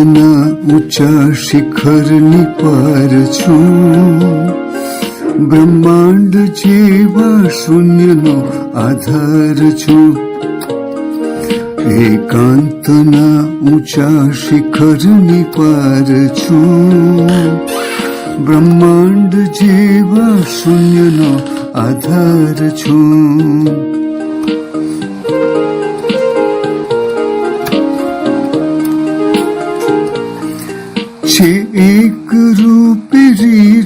એકાંતના ઊંચા શિખરની પર છું બ્રહ્માંડ જેવા શૂન્યનો આધાર છું એકાંતના ઊંચા શિખરની પર છું બ્રહ્માંડ જેવા શૂન્યનો આધાર છું છે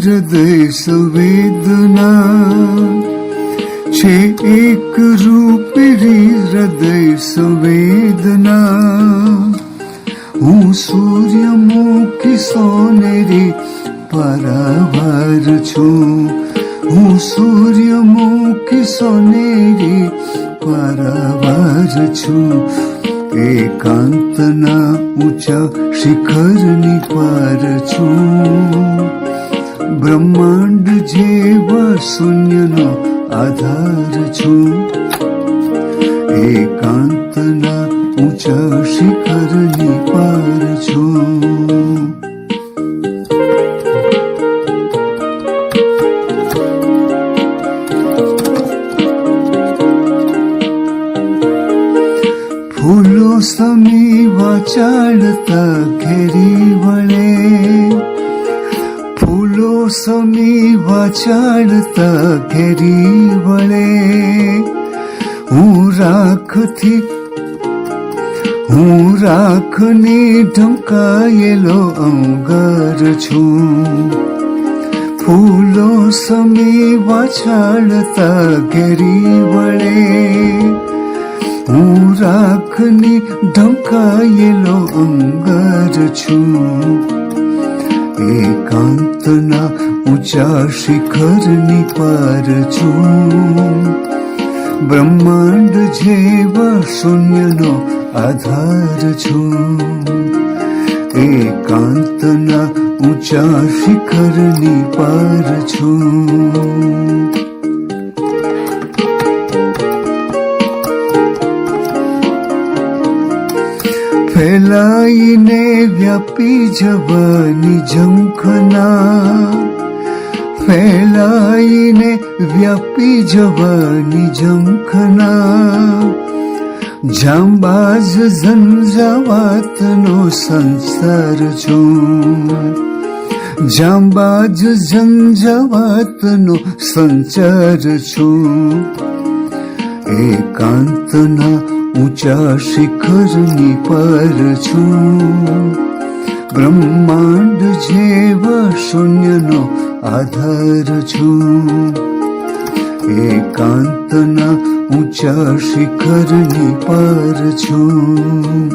હૃદય સંવેદના છે એક રૂપરી હૃદય સંવેદના હું સૂર્યમુખી સોનેરી પરાવાર છું હું સૂર્યમુખી સોનેરી પરાવાર છું એકાંતના ઊંચા શિખરની પર છું બ્રહ્માંડ જેવા શૂન્યનો આધાર છું એકાંતના ઊંચા શિખરની પર છું ફૂલો સમી વાચાડતા ઘેરી ફૂલો સમી વાચાડતા ઘેરી વળે હું રાખથી હું રાખની ઢંકાયેલો અંગર છું ફૂલો સમી વાછાળતા ઘેરી વળે હું રાખની ઢંકાયેલો અંગર છું એકાંતના ઊંચા શિખરની પર છું બ્રહ્માંડ જેવા શૂન્યનો આધાર છું એકાંતના ઊંચા શિખરની પર છું ફેલાઈને વ્યાપી જવાની ઝંખના. ફેલાઈને વ્યાપી જવાની ઝંખના. જાંબાજ ઝંઝાવાતનો સંસાર છું. જાંબાજ ઝંઝાવાતનો સંચાર છું. એકાંતના ઊંચા શિખરની પર છું. બ્રહ્માંડ જેવા શૂન્યનો આધાર છું. એકાંતના ઊંચા શિખરની પર છું.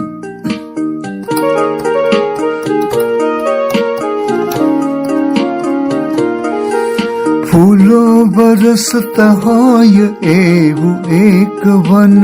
ફૂલો બરસતા હોય એવું એક વન.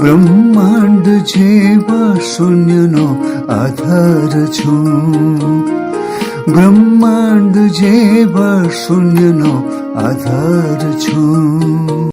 બ્રહ્માંડ જેવા શૂન્યનો આધાર છું. બ્રહ્માંડ જેવા શૂન્યનો આધાર છું.